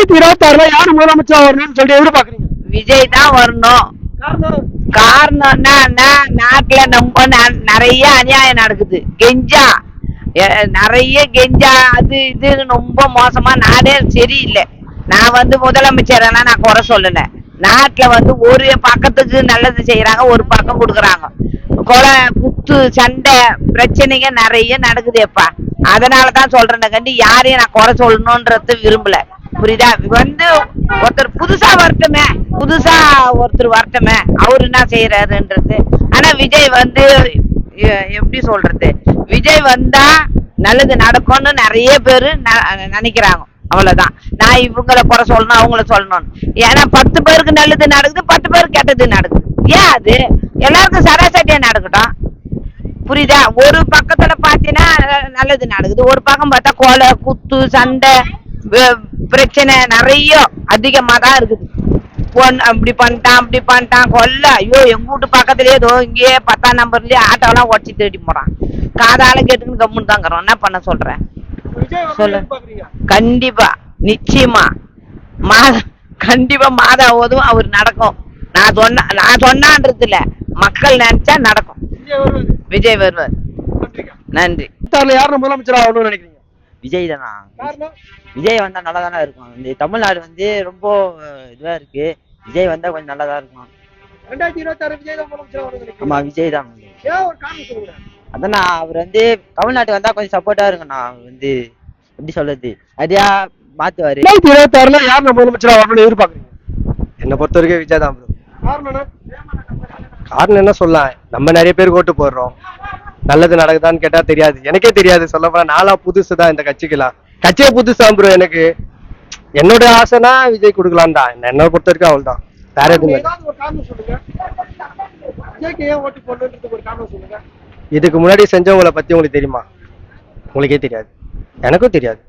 ரெண்டாயிரத்தி இருபத்தி ஆறுல யார் முதலமைச்சரா வரணும்னு சொல்லிட்டு எதிர்பார்க்கறீங்க? விஜய் தான் வரணும். காரணம்? காரணம்னா என்ன? நாட்டுல நம்ம நிறைய அநியாயம் நடக்குது. கெஞ்சா. நிறைய கெஞ்சா அது இது ரொம்ப மோசமா. நாடே சரியில்லை. நான் வந்து முதலமைச்சர்னா நான் குறை சொல்லல. நாட்டுல வந்து ஒரு பக்கத்துக்கு நல்லது செய்யறாங்க ஒரு பக்கம் கொடுக்குறாங்க. கொலை குத்து சண்டை பிரச்சனைங்க நிறைய நடக்குதேப்பா அதனால தான் சொல்றேன் கண்டி யாரையும் நான் குறை சொல்லணும்ன்றது விரும்பல. புரியுதா? வந்து ஒருத்தர் புதுசா வரட்டுமே புதுசா ஒருத்தர் வரட்டுமே அவரு என்ன செய்யறாருன்றது ஆனா விஜய் வந்து எப்படி சொல்றது? விஜய் வந்தா நல்லது நடக்கும்னு நிறைய பேரு ந- நினைக்கிறாங்க. அவ்வளவுதான். நான் இவங்கள குறை சொல்லணும் அவங்கள சொல்லணும். ஏன்னா பத்து பேருக்கு நல்லது நடக்குது பத்து பேருக்கு கெட்டது நடக்குது. ஏன் அது? எல்லாருக்கும் சராசரியா நடக்கட்டும். புரியுதா? ஒரு பக்கத்துல பாத்தீங்கன்னா நல்லது நடக்குது. ஒரு பக்கம் பார்த்தா கொலை குத்து சண்டை பிரச்சனை நிறைய அதிகமா தான் இருக்குது. பொன் அப்படி பண்ணிட்டான் அப்படி பண்ணிட்டான் கொல்ல. ஐயோ எங்க வீட்டு பக்கத்துலயே ஏதோ இங்கேயே பத்தாம் நம்பர்லயே ஆட்டோலாம் உடச்சி தேடி போறான். காதால கேட்டுன்னு கம்முன்னு தாங்கிறோம் என்ன பண்ண சொல்றேன்? சொல்லு. கண்டிப்பா நிச்சயமா. மாத கண்டிப்பா மாதாவதும் அவர் நடக்கும். நான் சொன்ன நான் சொன்னான்றது இல்ல. மக்கள் நினைச்சா நடக்கும். விஜய் வருவாரு விஜய் வருவார் நன்றிங்க நன்றி. இருபத்தாறுல யார் முதலமைச்சரா வரணும்னு நினைக்கிறீங்க? விஜய் தானா? விஜய் வந்தா நல்லா தானே இருக்கும். இந்த தமிழ்நாடு வந்து ரொம்ப இதுவா இருக்கு. விஜய் வந்தா கொஞ்சம் நல்லா தான் இருக்கும். ரெண்டாயிரத்தி இருபத்தி ஆறு விஜய் தான் முதலமைச்சரா வரணும்னு நினைக்கிறீங்க ஆமா விஜய் தான் ஏன் ஒரு காரணம் சொல்லுங்க. அதான் அவர் வந்து தமிழ்நாட்டுக்கு வந்தா கொஞ்சம் சப்போர்ட்டா இருக்கும்ண்ணா அவர் வந்து எப்படி சொல்றது? அதையா மாத்துவாரு. ரெண்டாயிரத்தி இருபத்தி ஆறுல யார் முதலமைச்சரா வரணும்னு எதிர்பார்க்கறீங்க? என்னை பொறுத்த வரைக்கும் விஜய் தான் bro. காரணம் என்ன? காரணம் என்ன சொல்லலாம்? நம்ம நிறைய பேர் ஓட்டு போடுறோம். நல்லது நடக்குதான்னு கேட்டா தெரியாது. எனக்கே தெரியாது. சொல்ல போனா நாளா புதுசு தான் இந்த கட்சிக்கெல்லாம். கட்சியே புதுசு ப்ரோ எனக்கு. என்னோட ஆசைனா விஜய் கொடுக்கலாம் தான். என்னை பொறுத்த வரைக்கும் அவள் தான் வேற எதுவும் இதுக்கு முன்னாடி செஞ்சவங்களை பத்தி உங்களுக்கு தெரியுமா? உங்களுக்கே தெரியாது. எனக்கும் தெரியாது.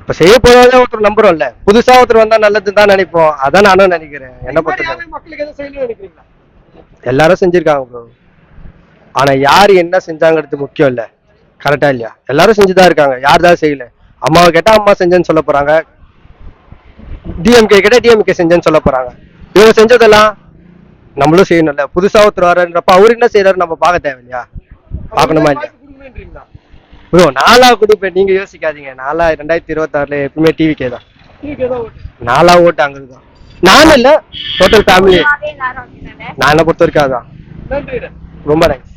இப்ப செய்ய போறவங்க ஒருத்தர் நம்புறோம்ல. புதுசா ஒருத்தர் வந்தா நல்லதுன்னு தான் நினைப்போம். அதான் நானும் நினைக்கிறேன். என்ன நினைக்கிறீங்களா? எல்லாரும் செஞ்சிருக்காங்க ப்ரோ ஆனா யாரு என்ன செஞ்சாங்கிறது முக்கியம் இல்ல. கரெக்டா இல்லையா? எல்லாரும் செஞ்சுதான் இருக்காங்க. யார் தான் செய்யல? அம்மாவை கேட்டா அம்மா செஞ்சேன்னு சொல்ல போறாங்க. டிஎம்கே கேட்டா டிஎம்கே செஞ்சேன்னு சொல்ல போறாங்க. இவங்க செஞ்சதெல்லாம் நம்மளும் செய்யணும்ல புதுசா ஒருத்தர் வரன்றப்ப அவரு என்ன செய்யறாரு நம்ம பார்க்க தேவையில்லையா? பார்க்கணுமா இல்லையா? ப்ரோ நாலா கொடுப்பேன் நீங்க யோசிக்காதீங்க. நாலா ரெண்டாயிரத்தி இருபத்தாறுல எப்பவுமே டிவிக்கே தான். நாலா ஓட்டு அங்கே தான் நானும் இல்ல. டோட்டல் ஃபேமிலி நான் என்ன பொறுத்த வரைக்கும் அதான். நன்றி ரொம்ப தேங்க்ஸ்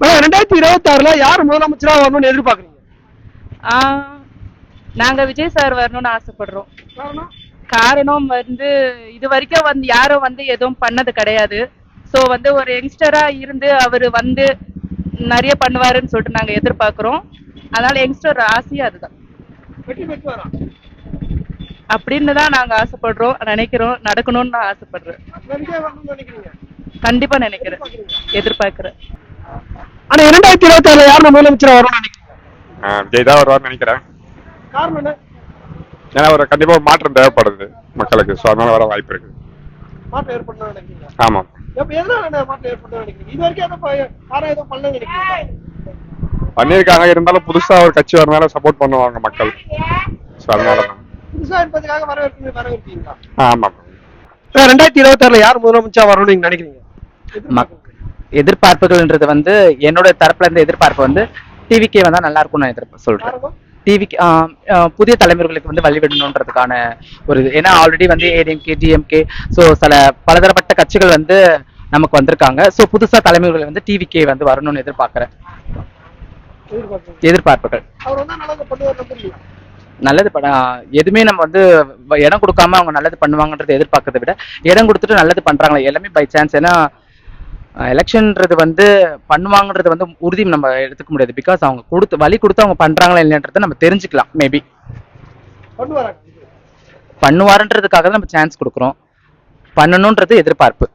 மேடம் ரெண்டாயிரத்தி இருபத்தி ஆறுல யார் முதலமைச்சரா வரணும்னு எதிர்பார்க்கறீங்க? நாங்க விஜய் சார் வரணும்னு ஆசைப்படுறோம். காரணம்? வந்து இது வரைக்கும் வந்து யாரும் வந்து எதுவும் பண்ணது கிடையாது. ஸோ வந்து ஒரு யங்ஸ்டரா இருந்து அவர் வந்து நிறைய பண்ணுவாருன்னு சொல்லிட்டு நாங்க எதிர்பார்க்கிறோம். அதனால யங்ஸ்டர் ஆசையும் அதுதான். அப்படின்னு தான் நாங்க ஆசைப்படுறோம் நினைக்கிறோம் நடக்கணும்னு நான் ஆசைப்படுறேன். கண்டிப்பா நினைக்கிறேன். எதிர்பார்க்கிறேன். ஆனா இரண்டாயிரத்தி இருபத்தி ஆறுல யார் முதலமைச்சரா வரணும்னு நினைக்கிறீங்க? ஆ, விஜய் தான் வருவார்னு நினைக்கிறேன். காரணம் என்ன? ஏன்னா ஒரு கண்டிப்பா ஒரு மாற்றம் தேவைப்படுது மக்களுக்கு. ஸோ அதனால வர வாய்ப்பு இருக்கு மாற்றம் ஏற்படணும்னு நினைக்கிறீங்க ஆமாம் எப்ப எதனால மாற்றம் ஏற்படணும்னு நினைக்கிறீங்க? இது வரைக்கும் யாரும் எதுவும் பண்ணலன்னு நினைக்கிறீங்க பண்ணியிருக்காங்க. இருந்தாலும் புதுசா ஒரு கட்சி வரனால சப்போர்ட் பண்ணுவாங்க மக்கள். ஸோ அதனால தான். புதுசா என்பதுக்காக வரவேற்பு வரவேற்பீங்களா? ஆ, ஆமாம் ரெண்டாயிரத்தி இருபத்தி ஆறுல யார் முதலமைச்சரா வரணும்னு நீங்க நினைக்கிறீங்க? எதிர்பார்ப்புகள்ன்றது வந்து என்னோட தரப்புல இருந்து எதிர்பார்ப்பு வந்து டிவிக்கே வந்தா நல்லா இருக்கும்னு நான் எதிர்ப்பு சொல்றேன். டிவிக்கு புதிய தலைமுறைகளுக்கு வந்து வழிவிடணுன்றதுக்கான ஒரு இது. ஏன்னா ஆல்ரெடி வந்து ஏடிஎம்கே டிஎம்கே ஸோ சில பலதரப்பட்ட கட்சிகள் வந்து நமக்கு வந்திருக்காங்க. ஸோ புதுசா தலைமுறைகள் வந்து டிவிக்கே வந்து வரணும்னு எதிர்பார்க்கிறேன். எதிர்பார்ப்புகள். நல்லது எதுவுமே நம்ம வந்து இடம் கொடுக்காம அவங்க நல்லது பண்ணுவாங்கன்றதை எதிர்பார்க்கறதை விட இடம் கொடுத்துட்டு நல்லது பண்றாங்களே எல்லாமே பை சான்ஸ் ஏன்னா எலெக்ஷன்ன்றது வந்து பண்ணுவாங்கன்றது வந்து உறுதி நம்ம எடுத்துக்க முடியாது. பிகாஸ் அவங்க கொடுத்து வழி கொடுத்து அவங்க பண்றாங்களா இல்லைன்றதை நம்ம தெரிஞ்சுக்கலாம் மேபி பண்ணுவாரா பண்ணுவாருன்றதுக்காக தான் நம்ம சான்ஸ் கொடுக்குறோம். பண்ணணுன்றது எதிர்பார்ப்பு.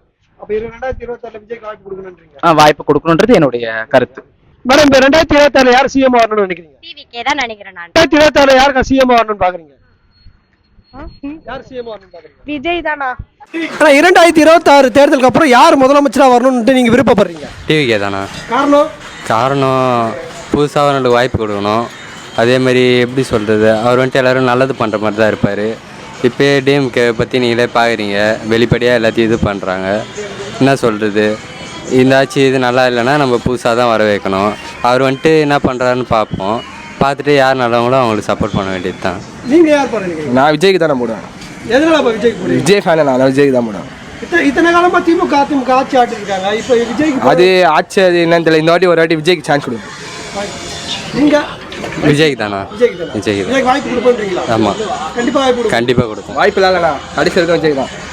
வாய்ப்பு கொடுக்கணுன்றது என்னுடைய கருத்து. மேடம் இந்த ரெண்டாயிரத்தி இருபத்தி ஆறுல யார் சிஎம் வரணும்னு நினைக்கிறீங்க? டிவிக்கே தான் நினைக்கிறேன் நான். ரெண்டாயிரத்தி இருபத்தி ஆறுல யாருக்கு சிஎம் வரணும்னு பாக்குறீங்க யார் சிஎம் வரணும்னு பாக்குறீங்க விஜய் தானா? ஆனா இரண்டாயிரத்தி இருபத்தி ஆறு தேர்தலுக்கு அப்புறம் யார் முதலமைச்சரா வரணும்னு நீங்க விருப்பப்படுறீங்க? டிவிக்கே தானே? காரணம்? காரணம் புதுசாக ரெண்டு வாய்ப்பு கொடுக்கணும். அதே மாதிரி எப்படி சொல்கிறது அவர் வந்துட்டு எல்லாரும் நல்லது பண்ணுற மாதிரி தான் இருப்பார். இப்போ டிஎம்கே பற்றி நீங்களே பார்க்குறீங்க வெளிப்படையாக எல்லாத்தையும் இது பண்ணுறாங்க என்ன சொல்கிறது இந்த ஆட்சி இது நல்லா இல்லைன்னா நம்ம புதுசாக தான் வர வைக்கணும் அவர் வந்துட்டு என்ன பண்ணுறாருன்னு பார்ப்போம். பார்த்துட்டு யார் நல்லவங்களோ அவங்களுக்கு சப்போர்ட் பண்ண வேண்டியது தான். நீங்க யார் நினைக்கிறீங்க? நான் விஜய்க்கு தானே போடுவேன். எதனால அப்ப விஜய்க்கு விஜய் ஃபேன் நான் விஜய்க்கு தான் போடுவேன். இத்தனை இத்தனை காலமா திமுக அதிமுக ஆட்சி ஆட்டி இருக்காங்க இப்போ விஜய்க்கு அது ஆட்சி அது என்னன்னு தெரியல. இந்த வாட்டி ஒரு வாட்டி விஜய்க்கு சான்ஸ் கொடுக்கும் நீங்க விஜய்க்கு தானா? விஜய்க்கு தானே? விஜய்க்கு வாய்ப்பு கொடுப்போன்றீங்களா? ஆமாம் கண்டிப்பா வாய்ப்பு கொடுப்போம். கண்டிப்பாக கொடுப்போம் வாய்ப்பு இல்லைண்ணா கடைசி வரைக்கும் விஜய் தான்.